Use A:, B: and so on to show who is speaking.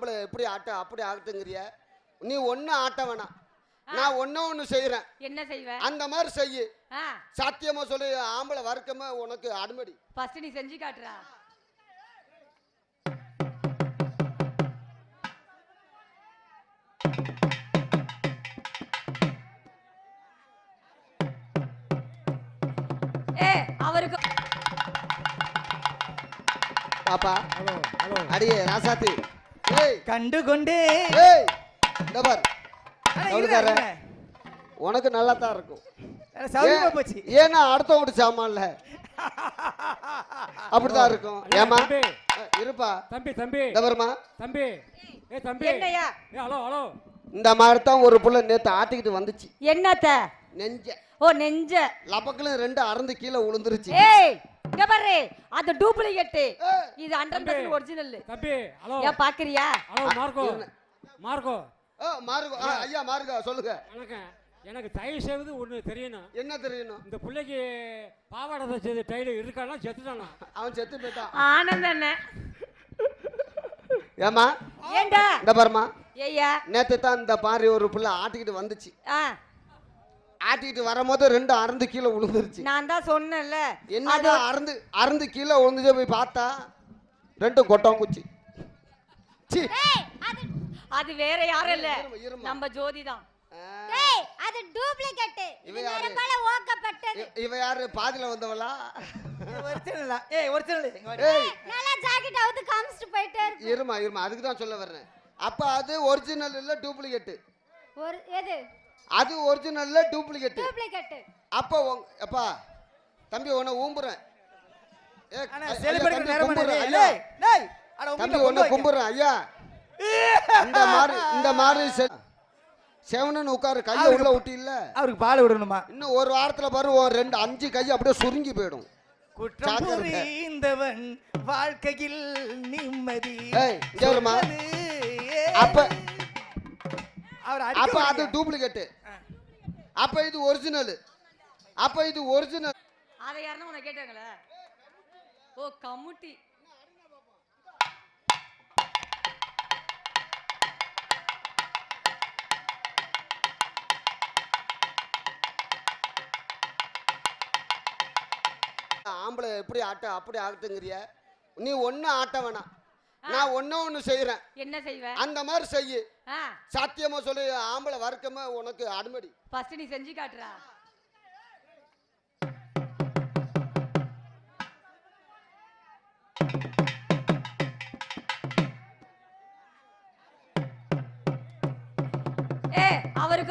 A: ஆம்பளை எப்படி ஆட்ட அப்படி ஆகட்டுங்கிறிய? நீ ஒன்றும் ஆட்ட வேணாம் நான் ஒன்றும் ஒன்று செய்கிறேன்
B: என்ன செய்வ?
A: அந்த மாதிரி செய்யு. சத்தியமா சொல்லி ஆம்பளை வர்க்கமா உனக்கு அனுமதி.
B: ஃபர்ஸ்ட் நீ செஞ்சு காட்டுறா. ஏ அவருக்கு
A: பாப்பா.
C: ஹலோ ஹலோ
A: அடியே ராசாத்தி.
D: கண்டு கொண்டே.
A: உனக்கு நல்லா தான் இருக்கும் ஏன்னா அடுத்த வீட்டு சாமான்ல. அப்படிதான் இருக்கும். ஏமா இருப்பா.
C: தம்பி தம்பி.
A: பாருமா
C: தம்பி. ஏ தம்பி.
B: என்னய்யா?
C: ஏ ஹலோ ஹலோ.
A: இந்த மாதிரி தான் ஒரு புள்ள நேத்து ஆட்டிக்கிட்டு வந்துச்சு.
B: என்னத்த?
A: நெஞ்ச.
B: ஓ நெஞ்ச.
A: லபக்குல ரெண்டு அறந்து கீழே விழுந்துருச்சு
B: ஏய் இங்க பாரு அது டூப்ளிகேட் இது ஹண்ட்ரட் பர்சன்ட் ஒரிஜினல்
C: தம்பி ஹலோ.
B: ஏன் பாக்குறியா?
C: Hello Marco. மார்க்கோ
A: ஓ, ஆ, ஐயா மாறுங்க சொல்லுங்க.
C: வணக்கம் எனக்கு தயவு செய்வது ஒன்று தெரியணும்.
A: என்ன தெரியணும்?
C: இந்த பிள்ளைக்கு பாவாடை தச்சது டைலர் இருக்கானா செத்துட்டானா?
A: அவன் செத்து போயிட்டான்.
B: ஆனந்த அண்ணன்
A: ஏமா
B: ஏண்டா?
A: இந்த பாருமா
B: ஏய்யா.
A: நேத்து தான் இந்த பாரி ஒரு பிள்ளை ஆட்டிக்கிட்டு வந்துச்சு.
B: ஆ.
A: ஆட்டிக்கிட்டு வரும்போது ரெண்டு அறந்து கீழே விழுந்துருச்சு.
B: நான் தான் சொன்னேன்ல.
A: என்னடா அறந்து அறந்து கீழே விழுந்துச்சு போய் பார்த்தா ரெண்டு கொட்டம் குச்சி.
B: அது வேற யாரும் இல்ல. நம்ம ஜோதி தான்.
E: அது டூப்ளிகேட்
A: இவ
E: இது
A: யாரு? பாதியில வந்தவளா?
D: ஒரிஜினலா ஏய் ஒரிஜினல்.
A: ஏய்.
E: நல்லா ஜாக்கெட் அவுத்து காமிச்சிட்டு போயிட்டே இருக்கு.
A: இருமா இருமா அதுக்கு தான் சொல்ல வர்றேன். அப்ப அது ஒரிஜினல் இல்ல டூப்ளிகேட்
E: ஒரு எது
A: அது ஒரிஜினல் இல்ல டூப்ளிகேட்
E: டூப்ளிகேட்
A: அப்போ அப்பா தம்பி உன்னை ஊம்புறேன் தம்பி
D: நேரம்
A: கும்பிடுறேன். ஐயா. இந்த மாதிரி இந்த மாதிரி செ- செவனுன்னு உட்காரு கையை உள்ள விட்டு இல்ல
D: அவருக்கு பால் விடணுமா
A: இன்னும் ஒரு வாரத்துல பாரு உன் ரெண்டு அஞ்சு கை அப்படியே சுருங்கி போயிடும்
D: குற்றம். புரிந்தவன் வாழ்க்கையில் நிம்மதி
A: ஏய், இங்க வருமா?
D: சொல்வது, ஏய்.
A: அப்ப அப்ப அது. டூப்ளிகேட் அப்ப இது ஒரிஜினல் அப்ப இது ஒரிஜினல்
B: அதை யாருன்னா உன்னை கேட்டாங்களே? ஓ கமுட்டி.
A: ஆம்பளை எப்படி ஆட்ட அப்படி ஆகட்டுங்கிறிய? நீ ஒன்றும் ஆட்ட வேணாம். நான் ஒன்றும் ஒன்று செய்கிறேன்
B: என்ன செய்வ?
A: அந்த மாதிரி செய்யு. சத்தியமா சொல்லி ஆம்பளை வர்க்கமா உனக்கு அனுமதி.
B: ஃபர்ஸ்ட் நீ செஞ்சு காட்டுறா. ஏ அவருக்கு